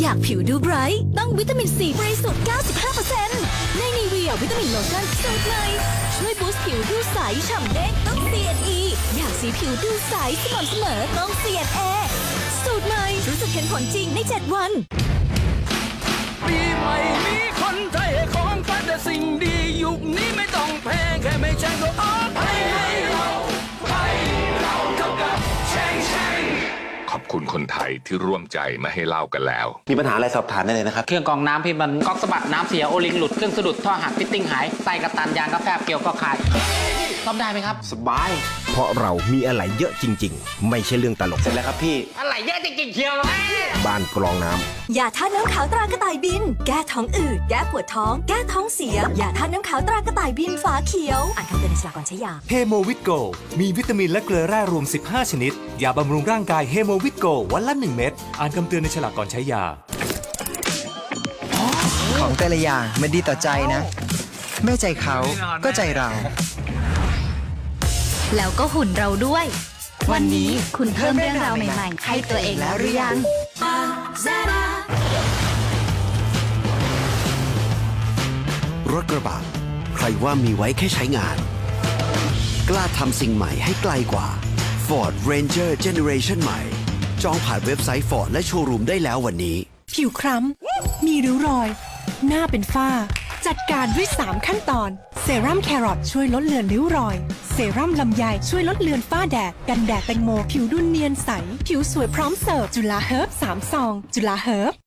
อยากผิวดูไบรท์ต้องวิตามินซีบริสุทธิ์ 95%ในนีเวียวิตามินโลชั่นสูตรใหม่ช่วยบูสต์ผิวดูใสฉ่ำเด้งต้อง CNE อยากสีผิวดูใสสม่ำเสมอต้อง CNA สูตรใหม่รู้สึกเห็นผลจริงใน 7 วัน ปีใหม่นี้คนไทยให้ของฝันแต่สิ่งดียุคนี้ไม่ต้องแพงแค่ไม่ใช่ก็อ้อม คุณคนไทยที่ร่วมใจมาให้เล่ากันแล้ว มีปัญหาอะไรสอบถามได้เลยนะครับ เครื่องกรองน้ำพี่มันก๊อกสะบัดน้ำเสียโอลิงหลุดเครื่องสะดุดท่อหักฟิตติ้งหายไส้กระตันยางกระแฟบเกี่ยวก็ขาดซ่อมได้ไหมครับ สบาย เพราะเรามีอะไรเยอะจริง ๆ ไม่ใช่เรื่องตลก เสร็จแล้วครับพี่ อะไรเยอะจริงๆเชียว บ้านกรองน้ำ ยาท่าตุน้ำขาวตรากระต่ายบิน แก้ท้องอืด แก้ปวดท้อง แก้ท้องเสียยาท่าตุน้ำขาวตรากระต่ายบินฝาเขียว อ่านคำเตือนในฉลากก่อนใช้ยา เฮโมวิตโก มีวิตามินและเกลือแร่รวม 15 ชนิด ยาบำรุงร่างกายเฮโมวิตโกวันละ 1 เม็ด อ่านคำเตือนในฉลากก่อนใช้ยา ของแต่ละอย่างมันดีต่อใจนะไม่ใจเขาก็ใจเรา แล้วก็หุ่นเราด้วย วันนี้คุณเพิ่มเรื่องราวใหม่ ๆ ให้ตัวเองแล้วหรือยัง รถกระบะ ใครว่ามีไว้แค่ใช้งาน กล้าทำสิ่งใหม่ให้ไกลกว่า Ford Ranger Generation ใหม่ จองผ่านเว็บไซต์ Ford และโชว์รูมได้แล้ววันนี้ ผิวคล้ำ มีริ้วรอย หน้าเป็นฝ้า จัดการด้วย 3 ขั้นตอน เซรั่มแครอทช่วยลดเลือนริ้วรอย เซรั่มลำไยช่วยลดเลือนฝ้าแดด กันแดดแตงโม ผิวดุนเนียนใส ผิวสวยพร้อมเสิร์ฟ จุฬาเฮิร์บ3ซอง จุฬาเฮิร์บ